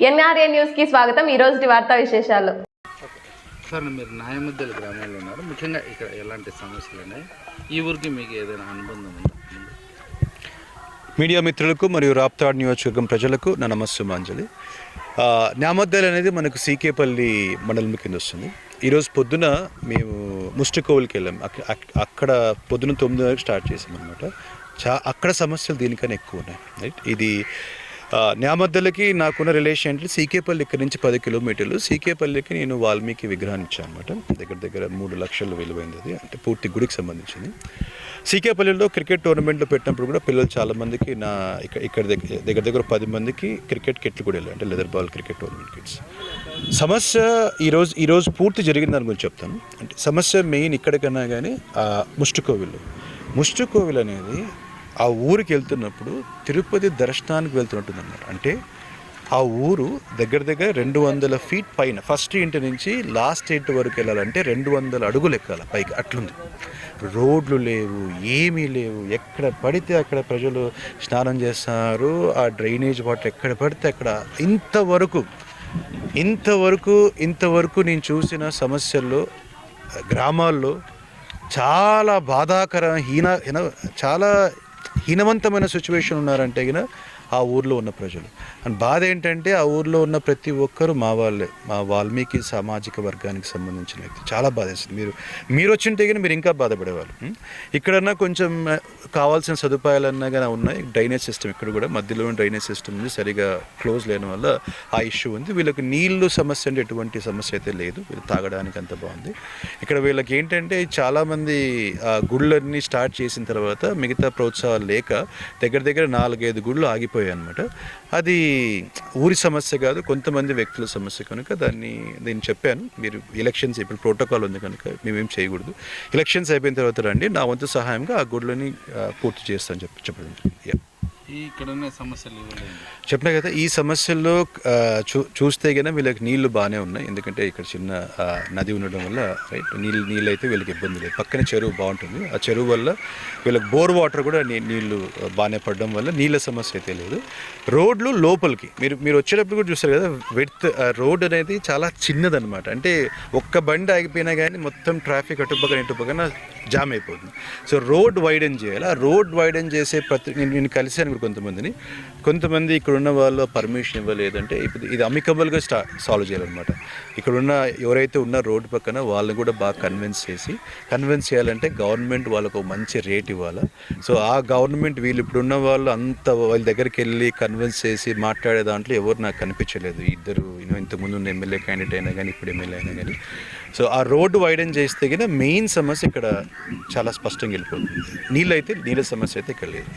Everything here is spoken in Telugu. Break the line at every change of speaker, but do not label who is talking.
ఎన్ఆర్ఏ న్యూస్కి స్వాగతం. ఈ రోజు వార్తా విశేషాలు.
సార్ మీరు న్యాయమద్దెల గ్రామంలో ఉన్నారు. ముఖ్యంగా ఇక్కడ ఎలాంటి సమస్యలు ఉన్నాయి? ఈ ఊరికి మీకు ఏదైనా అనుబంధం ఉందా?
మీడియా మిత్రులకు మరియు రాప్తాడ్ నియోజకవర్గం ప్రజలకు నా నమస్సుమాంజలి. న్యామద్దెలు అనేది మనకు సీకేపల్లి మండలం కింద వస్తుంది. ఈరోజు పొద్దున మేము ముస్టికోవులకి వెళ్ళాం. అక్క- అక్- అక్కడ పొద్దున తొమ్మిది వరకు స్టార్ట్ చేసాం అనమాట చా అక్కడ సమస్యలు దీనికన్నా ఎక్కువ ఉన్నాయి. రైట్? ఇది ఆ, నాకున్న రిలేషన్ ఏంటంటే సీకేపల్లి ఇక్కడ నుంచి పది కిలోమీటర్లు. సీకేపల్లికి నేను వాల్మీకి విగ్రహాన్ని ఇచ్చాను అనమాట దగ్గర దగ్గర మూడు లక్షలు విలువైంది అది. అంటే పూర్తి గుడికి సంబంధించింది. సీకేపల్లిలో క్రికెట్ టోర్నమెంట్లో పెట్టినప్పుడు కూడా పిల్లలు చాలామందికి నా ఇక్కడ ఇక్కడ దగ్గర దగ్గర దగ్గర పది మందికి క్రికెట్ కిట్లు కూడా వెళ్ళాయి. అంటే leather ball cricket tournament kits. సమస్య ఈరోజు ఈరోజు పూర్తి జరిగిన దాని గురించి చెప్తాను. అంటే సమస్య మెయిన్ ఇక్కడికన్నా కానీ ముష్టికోవిల్ ముష్టికోవిల్ అనేది ఆ ఊరికి వెళ్తున్నప్పుడు తిరుపతి దర్శనానికి వెళ్తున్నట్టుంది అన్నారు అంటే ఆ ఊరు దగ్గర దగ్గర రెండు వందల ఫీట్ పైన ఫస్ట్ ఇంటి నుంచి లాస్ట్ ఇంటి వరకు వెళ్ళాలంటే రెండు వందల అడుగులు ఎక్కాలి పైకి అట్లుంది. రోడ్లు లేవు ఏమీ లేవు. ఎక్కడ పడితే అక్కడ ప్రజలు స్నానం చేస్తారు ఆ డ్రైనేజ్ వాటర్ ఎక్కడ పడితే అక్కడ. ఇంతవరకు ఇంతవరకు ఇంతవరకు నేను చూసిన సమస్యల్లో గ్రామాల్లో చాలా బాధాకర హీన చాలా హీనవంతమైన సిచ్యువేషన్ ఉన్నారంటే గిన ఆ ఊర్లో ఉన్న ప్రజలు. అండ్ బాధ ఏంటంటే ఆ ఊర్లో ఉన్న ప్రతి ఒక్కరు మా వాళ్ళే మా వాల్మీకి సామాజిక వర్గానికి సంబంధించిన వ్యక్తి. చాలా బాధేస్తుంది మీరు మీరు వచ్చింటే కానీ మీరు ఇంకా బాధపడేవాళ్ళు. ఇక్కడన్నా కొంచెం కావాల్సిన సదుపాయాలన్నా కానీ ఉన్నాయి. డ్రైనేజ్ సిస్టమ్ ఇక్కడ కూడా మధ్యలో డ్రైనేజ్ సిస్టమ్ ఉంది. సరిగా క్లోజ్ లేని వల్ల ఆ ఇష్యూ ఉంది. వీళ్ళకి నీళ్ళు సమస్య అంటే ఎటువంటి సమస్య అయితే లేదు. వీళ్ళు తాగడానికి అంత బాగుంది. ఇక్కడ వీళ్ళకి ఏంటంటే చాలామంది ఆ గుళ్ళన్నీ స్టార్ట్ చేసిన తర్వాత మిగతా ప్రోత్సాహాలు లేక దగ్గర దగ్గర నాలుగైదు గుళ్ళు ఆగిపోయాయి అనమాట అది ఊరి సమస్య కాదు కొంతమంది వ్యక్తుల సమస్య కనుక దాన్ని నేను చెప్పాను. మీరు ఎలక్షన్స్ ఇప్పుడు ప్రోటోకాల్ ఉంది కనుక మేమేం చేయకూడదు. ఎలక్షన్స్ అయిపోయిన తర్వాత రండి నా వంతు సహాయంగా ఆ గుడ్లని పూర్తి చేస్తాను చెప్పి చెప్పడం
యా చెప్పిన సమస్యలు
చెప్పినా కదా ఈ సమస్యల్లో చూ చూస్తే కనుక వీళ్ళకి నీళ్ళు బాగానే ఉన్నాయి. ఎందుకంటే ఇక్కడ చిన్న నది ఉండడం వల్ల రైట్ నీళ్ళు నీళ్ళు అయితే వీళ్ళకి ఇబ్బంది లేదు. పక్కనే చెరువు బాగుంటుంది. ఆ చెరువు వల్ల వీళ్ళకి బోర్ వాటర్ కూడా నీ నీళ్ళు బాగానే పడడం వల్ల నీళ్ళ సమస్య అయితే లేదు. రోడ్లు లోపలికి. మీరు మీరు వచ్చేటప్పుడు కూడా చూస్తారు కదా విడ్త్ రోడ్ అనేది చాలా చిన్నదనమాట అంటే ఒక్క బండి ఆగిపోయినా కానీ మొత్తం ట్రాఫిక్ అటుపక్కన ఇటుపక్కన జామ్ అయిపోతుంది. సో రోడ్ వైడెన్ చేయాలి. ఆ రోడ్ వైడెన్ చేసే ప్రతి నేను నేను ఇప్పుడు కొంతమందిని. కొంతమంది ఇక్కడ ఉన్న వాళ్ళు పర్మిషన్ ఇవ్వలేదంటే ఇప్పుడు ఇది అమికబుల్గా స్టా సాల్వ్ చేయాలన్నమాట. ఇక్కడున్న ఎవరైతే ఉన్న రోడ్డు పక్కన వాళ్ళని కూడా బాగా కన్విన్స్ చేసి కన్విన్స్ చేయాలంటే గవర్నమెంట్ వాళ్ళకు ఒక మంచి రేట్ ఇవ్వాలి. సో ఆ గవర్నమెంట్ వీళ్ళు ఇప్పుడున్న వాళ్ళు అంత వాళ్ళ దగ్గరికి వెళ్ళి కన్విన్స్ చేసి మాట్లాడే దాంట్లో ఎవరు నాకు కనిపించలేదు. ఇద్దరు ఇంతకుముందు ఉన్న ఎమ్మెల్యే క్యాండిడేట్ అయినా కానీ ఇప్పుడు ఎమ్మెల్యే అయినా కానీ సో ఆ రోడ్డు వైడెన్ చేస్తే కదా మెయిన్ సమస్య ఇక్కడ చాలా స్పష్టంగా వెళ్ళిపోతుంది. నీళ్ళు అయితే నీళ్ళ సమస్య అయితే ఇక్కడ లేదు.